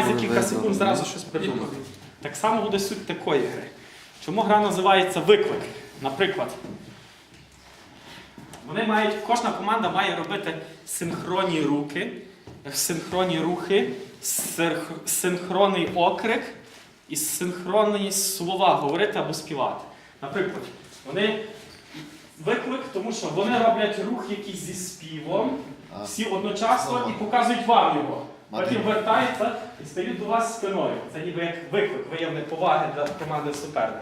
мають за кілька секунд зразу щось придумати. Так само буде суть такої гри. Чому гра називається виклик? Наприклад, вони мають, кожна команда має робити синхронні руки, синхронні рухи, синхронний окрик і синхронні слова говорити або співати. Наприклад, вони виклик, тому що вони роблять рух якийсь зі співом, всі одночасно і показують вам його. Потім вертаються і стають до вас спиною. Це ніби як виклик, виявне поваги для команди суперника.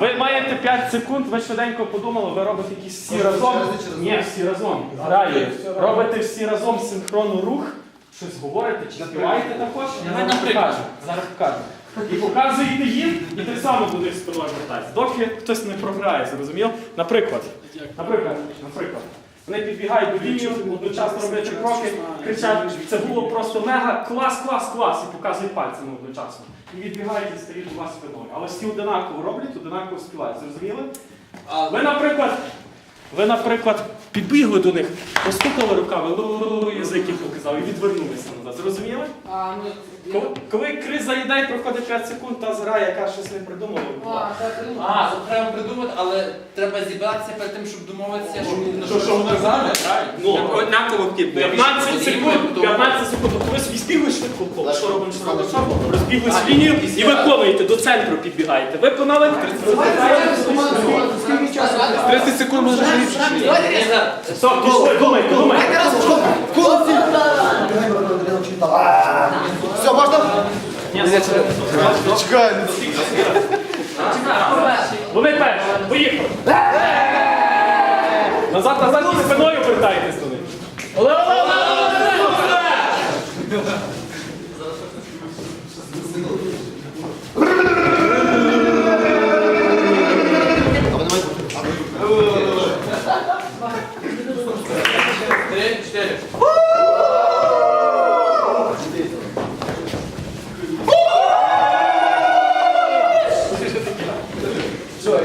Ви маєте 5 секунд, ви швиденько подумали, ви робите якісь всі разом. Ні, всі разом. Далі. Робите всі разом синхронно рух, щось говорите чи співаєте також. Я Давай зараз наприклад. покажу. Зараз покажу. І показуєте їм, і так само буде спиною вертатися. Доки хтось не програє, зрозумів? Наприклад, наприклад, наприклад. Вони підбігають до лінію, одночасно роблячи кроки, кричать, це було просто мега клас, клас, клас, і показують пальцями одночасно. І відбігають і стають до вас спиною. Але всі одинаково роблять, одинаково співають. Зрозуміли? Ви, наприклад, ви, наприклад, підбігли до них, постукали руками, язик їм показав і відвернулися назад. Зрозуміли? А, ну, Коли, коли криз заїдає, проходить 5 секунд, та згра, яка щось не придумала. А, так, ну, а, тут треба придумати, але треба зібратися перед тим, щоб домовитися, що на То, що вони правильно? Ну, Однаково типу. 15 секунд, 15 секунд. Тобто ви збігли швидко, коло, що робимо, що робимо, що робимо, розбіглись в лінію і виконуєте, до центру підбігаєте. Виконали? 30 секунд може Стоп, пішли, думайте, думайте. Все, можна? Чекай. Вони перші, поїхали. Назад, назад і спиною вертайтесь три, чотири. Що,